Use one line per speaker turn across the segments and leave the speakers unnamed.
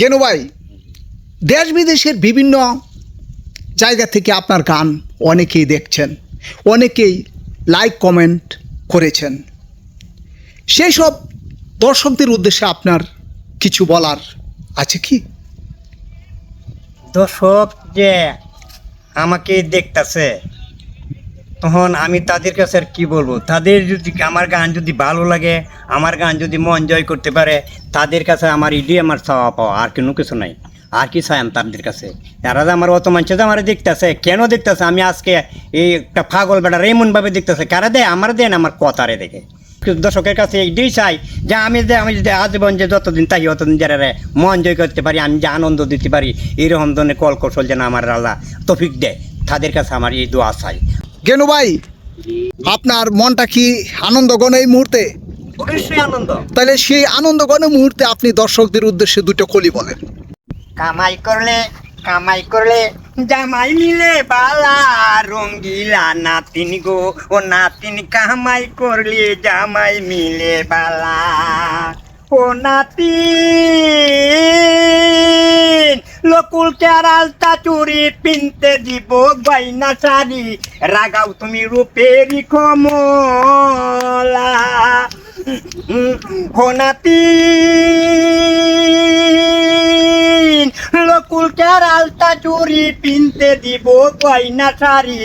গেনু ভাই দেশ বিদেশের বিভিন্ন জায়গা থেকে আপনার গান অনেকেই দেখছেন, অনেকেই লাইক কমেন্ট করেছেন। সেই সব দর্শকদের উদ্দেশ্যে আপনার কিছু বলার আছে কি?
দর্শক যে আমাকে দেখতাছে তখন আমি তাদের কাছে আর কি বলব? তাদের যদি আমার গান যদি ভালো লাগে, আমার গান যদি মন জয় করতে পারে, তাদের কাছে আমার ইডি, আমার চাওয়া পাওয়া আর কোনো কিছু নাই। আর কি চাই আমি তাদের কাছে? তারা যে আমার অত মানুষ যে আমার দেখতেছে, কেন দেখতেছে? আমি আজকে এই একটা পাগল বেটার এমনভাবে দেখতেছে। কারা দেয়? আমার দেন আমার কথারে দেখে। দর্শকের কাছে এইটাই চাই যে আমি যে, আমি যদি আজীবন যে যতদিন তাই অতদিন যারা মন জয় করতে পারি, আমি যে আনন্দ দিতে পারি, এইরকম ধরনের কল কৌশল যেন আমার আল্লাহ তফিক দেয়, তাদের কাছে আমার এই দোয়া চাই।
গেনু ভাই আপনার মনটা কি আনন্দগণ এই মুহূর্তে?
আনন্দ।
তাহলে সেই আনন্দগণ মুহূর্তে আপনি দর্শকদের উদ্দেশ্যে দুটো কলি বলেন।
কামাই করলে কামাই করলে জামাই মিলে বালা রঙ্গিলা নাতিন গো ও নাতিন কামাই করলে জামাই মিলে বালা। ও নাতিন লকুল কেরালতা চুরি পিনতে দিব বাইনা শাড়ি। রাগাও তুমি রূপেরি কমলা। হোনাতিন লকুল কেরালতা চুরি পিনতে দিব গয়না শাড়ি।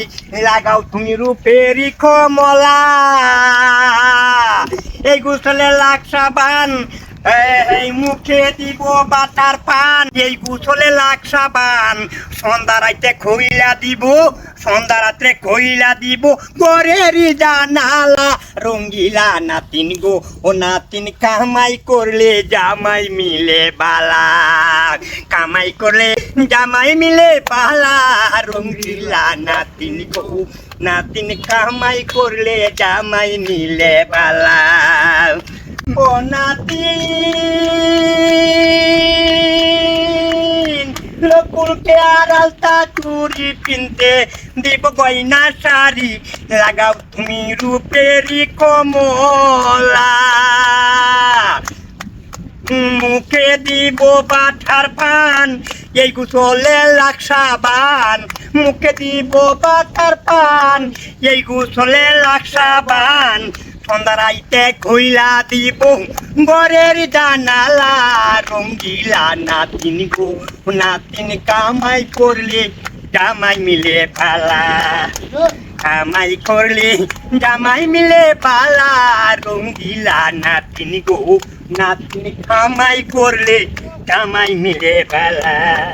লাগাও তুমি রূপেরি কমলা। এই গুছলে লাখ সাবান এই মুখে দিব বাটার পান, এই গুছলে লাখ সাবান। সন্ধ্যা রাইতে খইলা দিব, সন্ধ্যা রাত্রে খইলা দিব গরেরি জানালা রঙ্গিলা নাতিন গো। ও নাতিন, কামাই করলে জামাই মিলে বালা। কামাই করলে জামাই মিলে বালা, রঙ্গিলা নাতিন গো। নাতিন, কামাই করলে জামাই মিলে বালা। ও নাতিন লকুলকে আড়ালতা চুরি কিনতে দিব গয়না শাড়ি। লাগাও তুমি রূপেরি কমলা। মুখে দিব বাঠার পান, এই গুছলে লাকসাবান মুখে দিব বাঠার পান, এই গুছলে লাকসাবান সন্ধ্যা রাইতে খইলা দিব। গরের জানালা রঙ্গিলা নাতিন গো নাতিন কামাই করলে জামাই মিলে পালা। কামাই করলে জামাই মিলে পালা, রঙ্গিলা নাতিন গো নাতিন কামাই করলে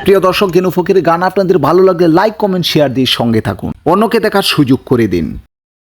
প্রিয় দর্শক গেনু ফকিরের গান আপনাদের ভালো লাগলে লাইক কমেন্ট শেয়ার দিয়ে সঙ্গে থাকুন। অন্যকে দেখার সুযোগ করে দিন।